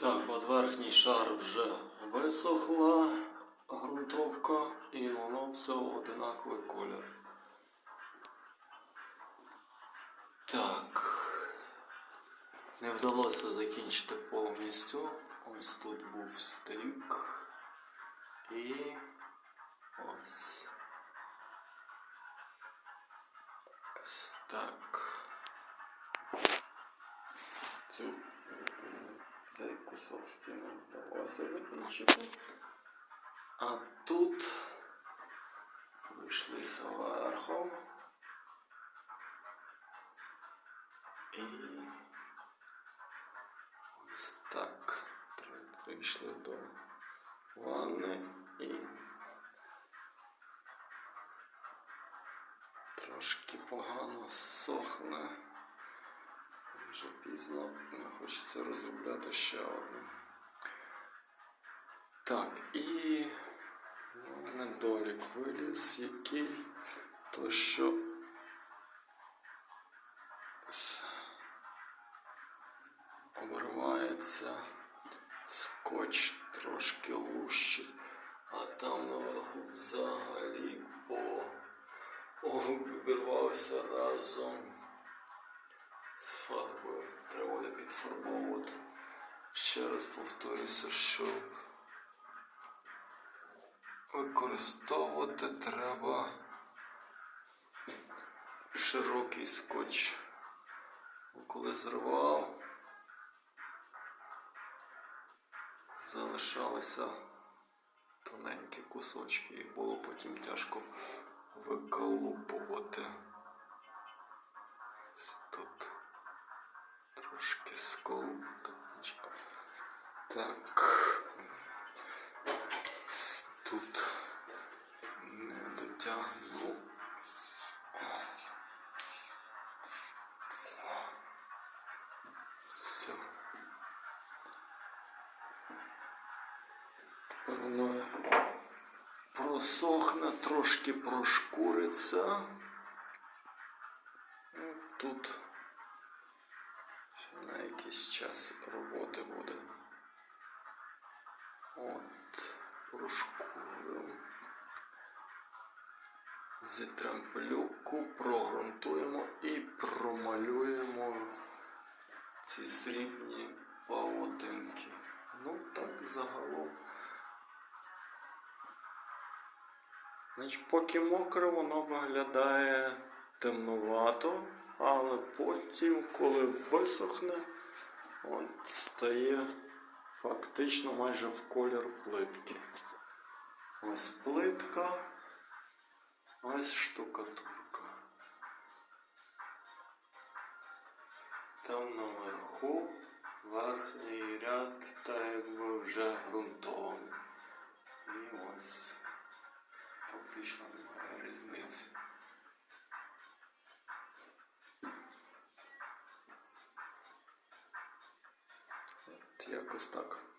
Так, от верхній шар вже висохла ґрунтовка і воно все одинаковий колір. Так. Не вдалося закінчити повністю. Ось тут був стик. І ось. Ось так. Цю стіни вдалося закінчити. А тут вийшлися верхом. І ось так прийшли до ванни і трошки погано сохне. Вже пізно не хочеться розробляти ще одне. Так, і недолік виліз, який то що обривається скотч трошки лущить, а там наверху взагалі по обірвався разом Ще раз повторюся, що використовувати треба широкий скотч. Коли зривав, залишалися тоненькі кусочки, їх було потім тяжко виколупувати. Так. Тут не дотягнув. Все. Тепер воно просохне, трошки прошкуриться. Ну, Тут ще на якийсь час роботи буде. От, прошкуримо. Пилюку, прогрунтуємо і промалюємо ці срібні павутинки. Ну так загалом. Значить, поки мокре, воно виглядає темнувато, але потім, коли висохне, от стає фактично майже в колір плитки. Ось плитка, ось штукатурка. Там наверху верхній ряд, так якби вже ґрунтований. І ось фактично немає різниці. Якось так.